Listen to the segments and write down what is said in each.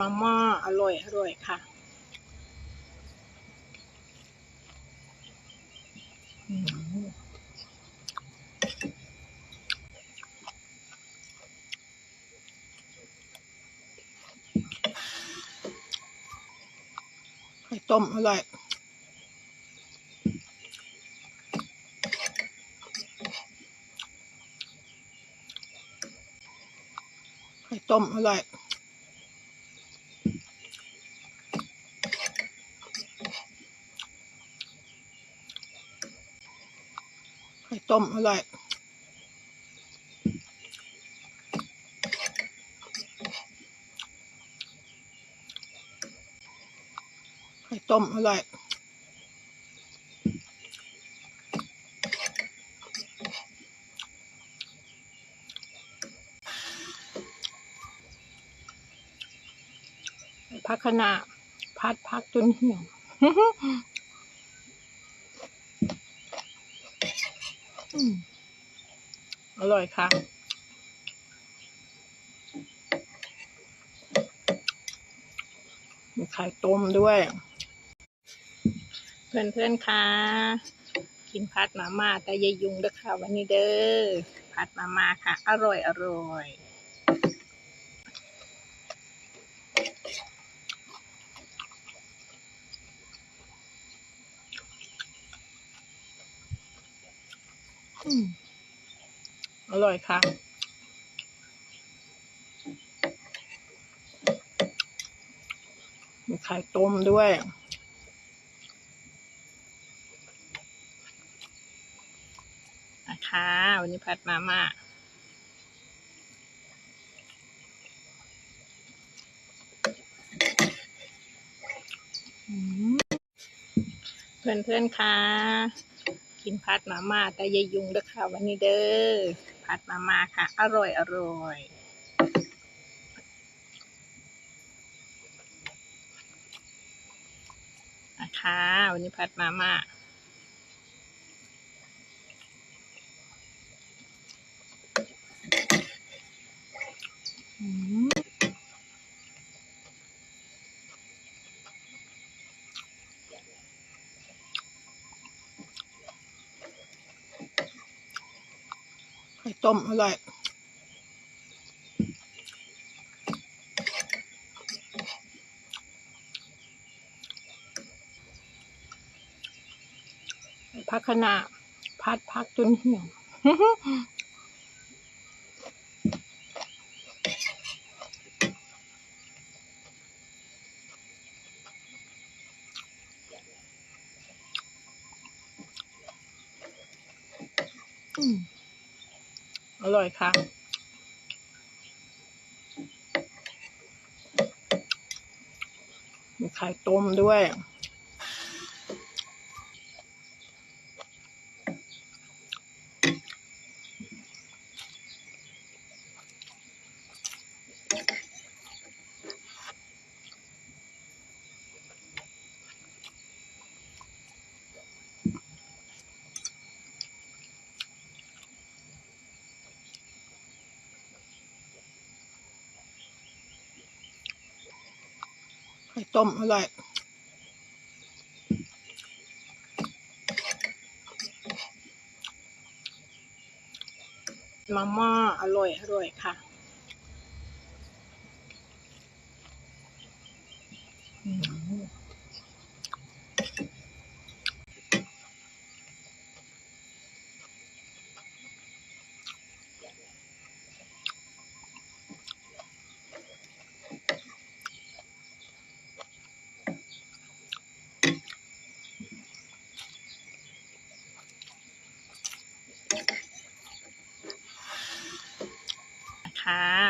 มาม่าอร่อยอร่อยค่ะไข่ต้มอร่อยไข่ต้มอร่อย ต้มอร่อยไข่ต้มอร่อยพักขณะพัดพักจนเหี่ยว อร่อยค่ะ มีไข่ต้มด้วย เพื่อนๆค่ะ กินพัดมาม่าแต่ยายุงเด้อค่ะ วันนี้เด้อ พัดมาม่าค่ะ อร่อยอร่อย อร่อยค่ะ มีไข่ต้มด้วย นะคะ วันนี้พัดมาม่าอืมเพื่อนๆค่ะ กินพัดมาม่าแต่ยายยุงเด้อค่ะ วันนี้เด้อพัดมาม่าค่ะ อร่อยอร่อยนะคะวันนี้พัดมาม่าอืม ไข่ต้มอร่อยพักขณะพัดพักจนเหี่ยวอืม อร่อยค่ะ มีไข่ต้มด้วย ต้มอร่อยมาม่าอร่อยอร่อยค่ะ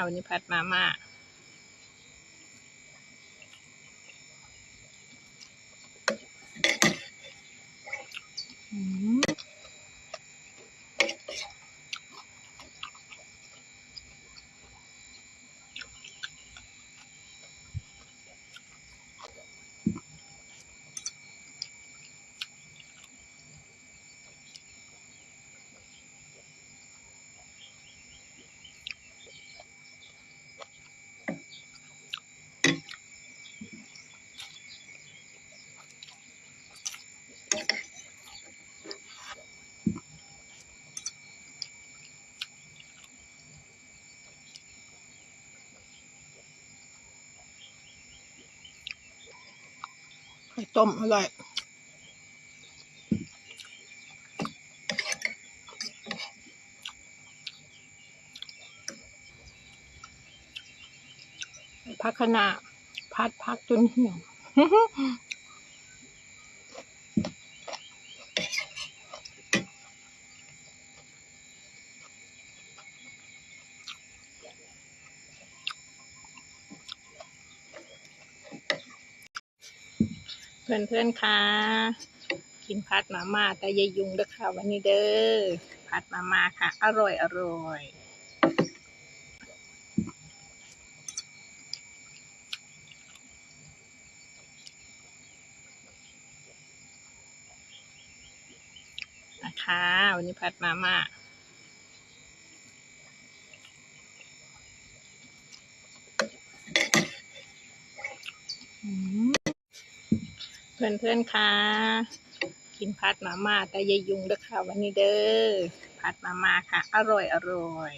วันนี้พัดมาม่า ต้มอร่อยพักขณะพัดพักจนเหี่ยว พื่อนเพื่อนๆค่ะกินพัดมาม่าแต่ยายยุงเด้อค่ะ วันนี้เด้อพัดมาม่าค่ะ อร่อยอร่อยนะคะวันนี้พัดมาม่า เพื่อนๆค่ะ กินพัดมาม่าแต่ยายยุงเด้อค่ะ วันนี้เด้อพัดมาม่าค่ะ อร่อยอร่อย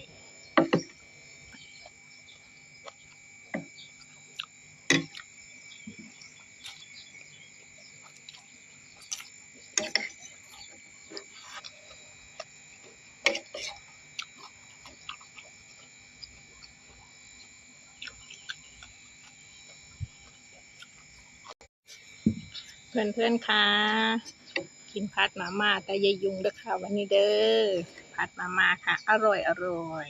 เพื่อนๆค่ะ กินพัดมาม่าแต่ยายยุงเด้อค่ะ วันนี้เด้อพัดมาม่าค่ะ อร่อยอร่อย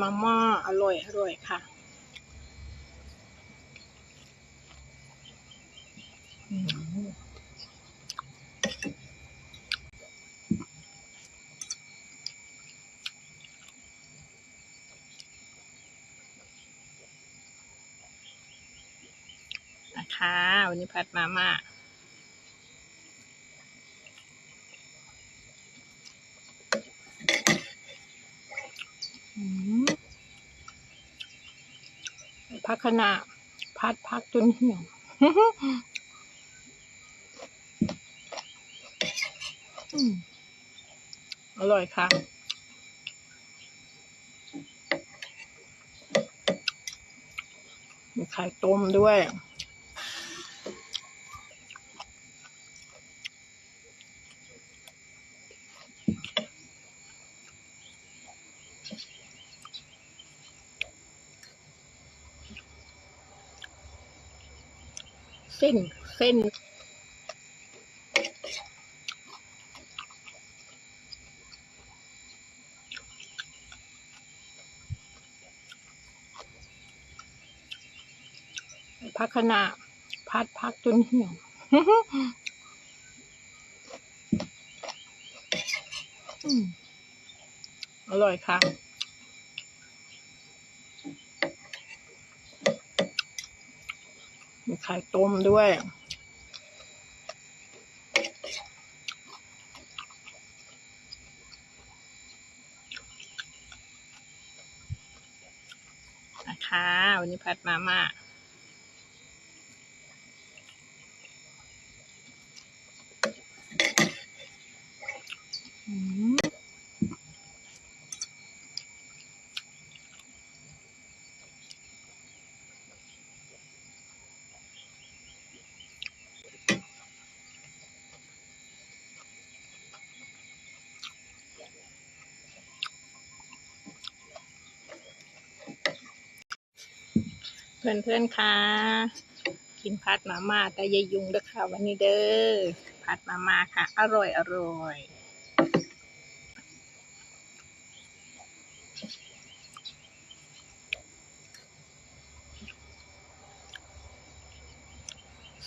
มาม่าอร่อยอร่อยค่ะ คะวันนี้พัดมาม่าพักขณะพัดพักจนเหี่ยวอืมอร่อยค่ะมีไข่ต้มด้วย เส้น เส้น พักขณะพัดพักจนเหี่ยวอืมอร่อยค่ะ ไข่ต้มด้วย นะคะ วันนี้พัดมาม่า เพื่อนเพื่อนๆค่ะกินพัดมาม่าแต่ยายยุงเด้อค่ะ วันนี้เด้อพัดมาม่าค่ะ อร่อยอร่อย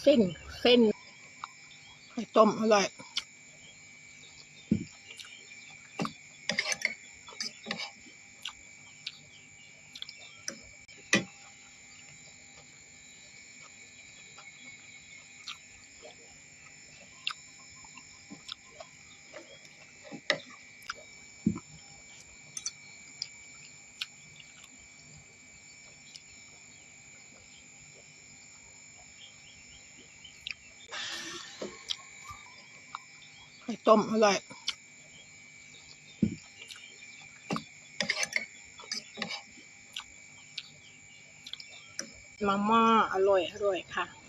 เส้นเส้นไข่ต้มอร่อย ต้มอร่อยมาม่าอร่อยอร่อยค่ะ